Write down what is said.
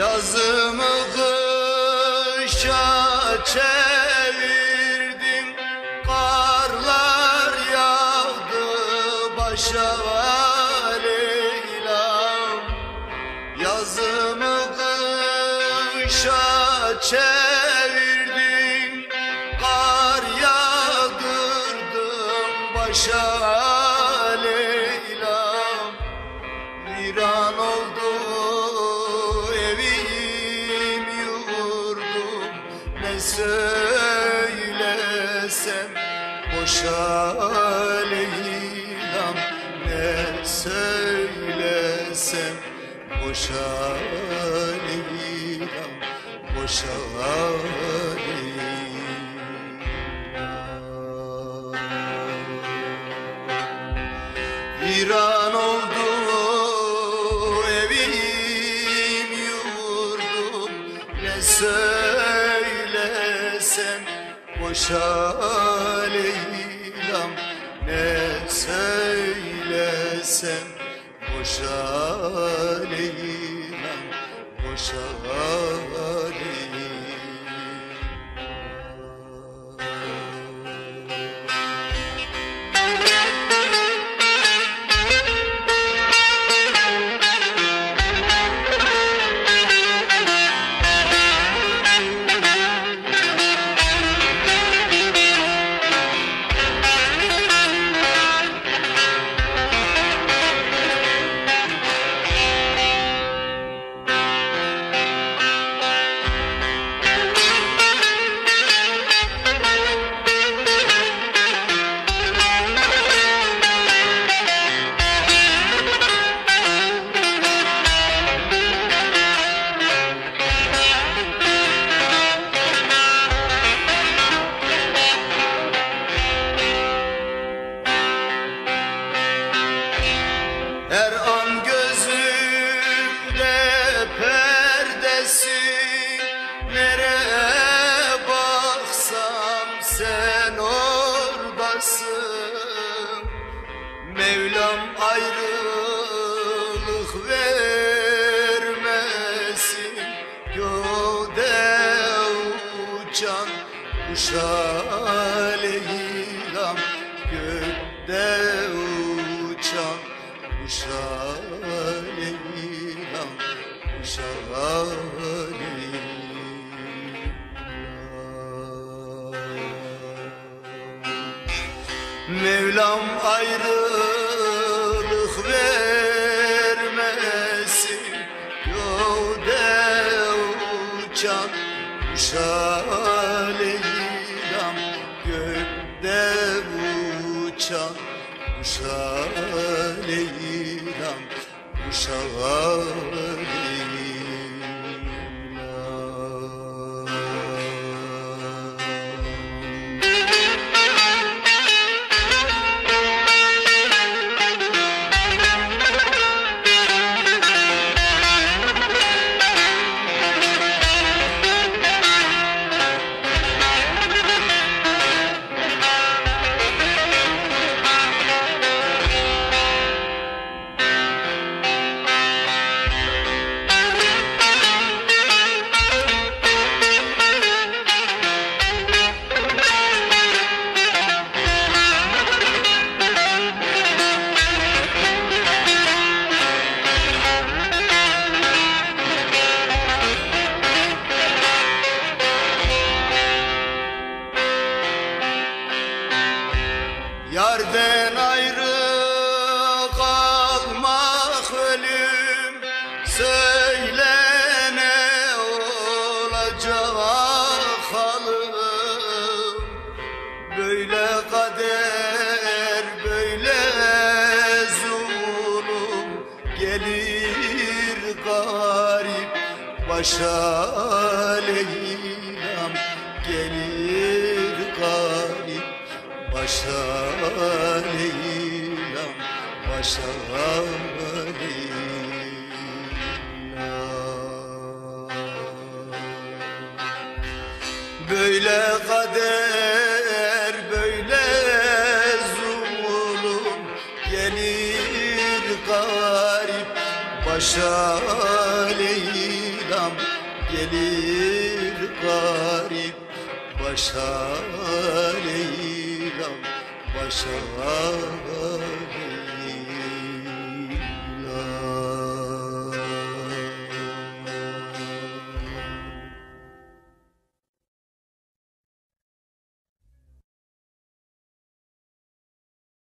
Yazımı kışa çevirdim. Karlar yağdı başa Leyla'm Yazımı kışa çevirdim. Kar yağdırdım başa Leyla'm Viran söylesem boşa Leyla'm Ne söylesem? Boşa Leyla'm Boşa Leyla'm. Oldu evim yurdum Ne söylesem boşa Leyla'm Ne söylesem? Boşa Leyla'm Boşa Mevlam ayrılık vermesin. Göğde uçan kuşa Leyla'm Gökte uçan kuşa Leyla'm Kuşa Leyla'm Mevlam ayrılık uçan kuşa Leyla'm Gökte uçan Kuşa Leyla'm başa Leyla'm Gelir garip başa Leyla'm Başa Böyle kader böyle zulüm Gelir garip. Başa Leyla'm gelir garip başa Leyla'm başa Leyla'm